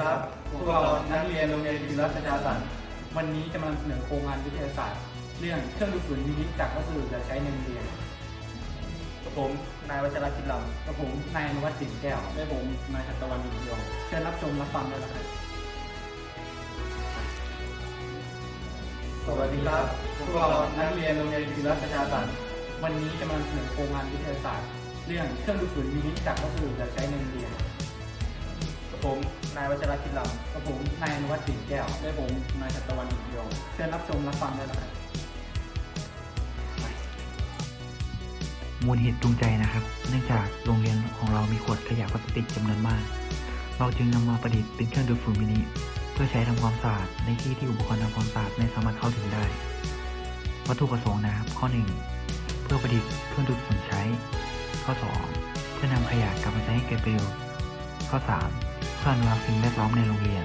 ครับ พวกเรานักเรียนโรงเรียนวิทยาประชาสันต์วันนี้จะมานำเสนอโครงงานวิทยาศาสตร์ เรื่องเครื่องดูดฝุ่นมินิจากวัสดุเหลือใช้ในโรงเรียนผมนายวัชรกิจลกับผมนายอนุวัฒน์สินแก้วำและผมนายทัตวันอินทยองเชิญรับชมรับฟังได้เลยครับสวัสดีครับ พวกเรานักเรียนโรงเรียนวิทยาประชาสันต์วันนี้จะมานำเสนอโครงงานวิทยาศาสตร์ เรื่องเครื่องดูดฝุ่นมินิจากวัสดุเหลือใช้ในโรงเรียน ผมนายวัชรกิจลกับผมนายอนุวัฒน์สินแก้วำและผมนายทัตวันอินทยองเชิญรับชมรับฟังได้เลยครับมูลเหตุจูงใจนะครับ เนื่องจากโรงเรียนของเรามีขวดขยะพลาสติกจำนวนมาก เราจึงนำมาประดิษฐ์เป็นเครื่องดูดฝุ่นมินิเพื่อใช้ทำความสะอาดในที่ที่อุปกรณ์ทำความสะอาดไม่สามารถเข้าถึงได้ วัตถุประสงค์นะครับ ข้อ 1 เพื่อประดิษฐ์เครื่องดูดฝุ่นใช้ ข้อ 2 เพื่อนำขยะกลับมาใช้ให้เกิดประโยชน์ข้อ 3 เพื่ออนุรักษ์สิ่งแวดล้อมในโรงเรียน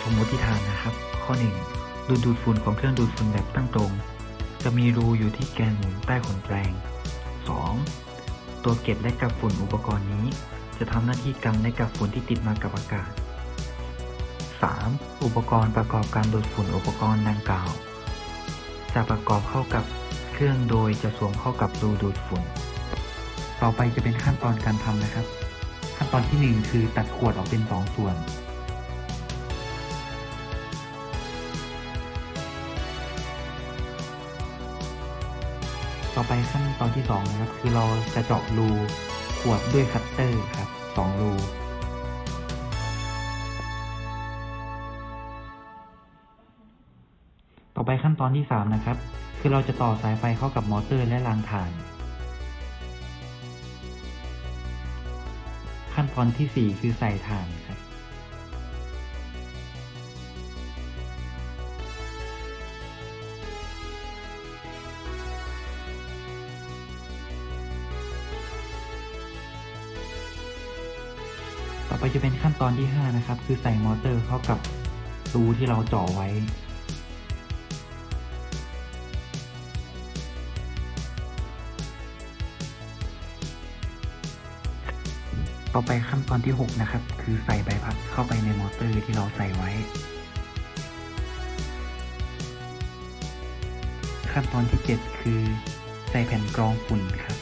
สมมติฐานนะครับ ข้อ1ดูดูดฝุ่นของเครื่องดูดฝุ่นแบบตั้งตรง จะมีรูอยู่ที่แกนหมุนใต้ขนแปรง 2. ตัวเก็บและกักฝุ่นอุปกรณ์นี้ จะทำหน้าที่กันและกักฝุ่นที่ติดมากับอากาศ 3. อุปกรณ์ประกอบการดูดฝุ่นอุปกรณ์ดังกล่าว จะประกอบเข้ากับเครื่องโดยจะสวมเข้ากับรูดูดฝุ่น ต่อไปจะเป็นขั้นตอนการทำนะครับ ขั้นตอนที่ 1 คือตัดขวดออกเป็น 2 ส่วน ต่อไปขั้นตอนที่สองนะครับ คือเราจะเจาะรูขวดด้วยคัตเตอร์ครับสองรูต่อไปขั้นตอนที่สามนะครับ คือเราจะต่อสายไฟเข้ากับมอเตอร์และรางถ่าน ขั้นตอนที่สี่คือใส่ถ่านครับ ต่อไปจะเป็นขั้นตอนที่ 5 นะครับ คือใส่มอเตอร์เข้ากับรูที่เราเจาะไว้ ต่อไปขั้นตอนที่ 6 นะครับ คือใส่ใบพัดเข้าไปในมอเตอร์ที่เราใส่ไว้ ขั้นตอนที่ 7 คือ ใส่แผ่นกรองฝุ่นครับ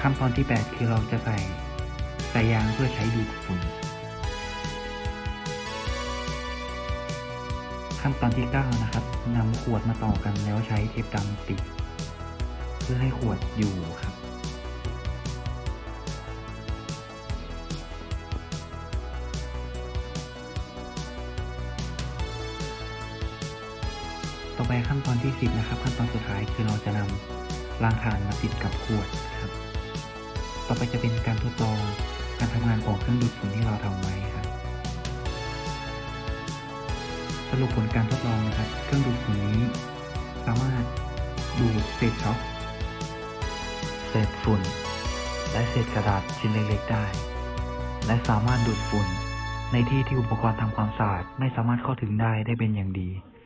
ขั้นตอนที่ 8 คือเราจะใส่สายยางเพื่อใช้ดูดฝุ่น ขั้นตอนที่ 9 นะครับนำขวดมาต่อกันแล้วใช้เทปดำติด เพื่อให้ขวดอยู่ครับ ต่อไปขั้นตอนที่ 10 นะครับ ขั้นตอนสุดท้ายคือเราจะนำรางถ่านมาติดกับขวดครับ ต่อไปจะเป็นการทดลองการทำงานของเครื่องดูดฝุ่นที่เราทำไว้ครับ รุปผลการทดลองนะครับ เครื่องดูดฝุ่นนี้ สามารถดูดเศษช็อคเศษฝุ่น และเศษกระดาษชิ้นเล็กๆได้ และสามารถดูดฝุ่น ในที่ที่อุปกรณ์ทำความสะอาดไม่สามารถเข้าถึงได้ได้เป็นอย่างดี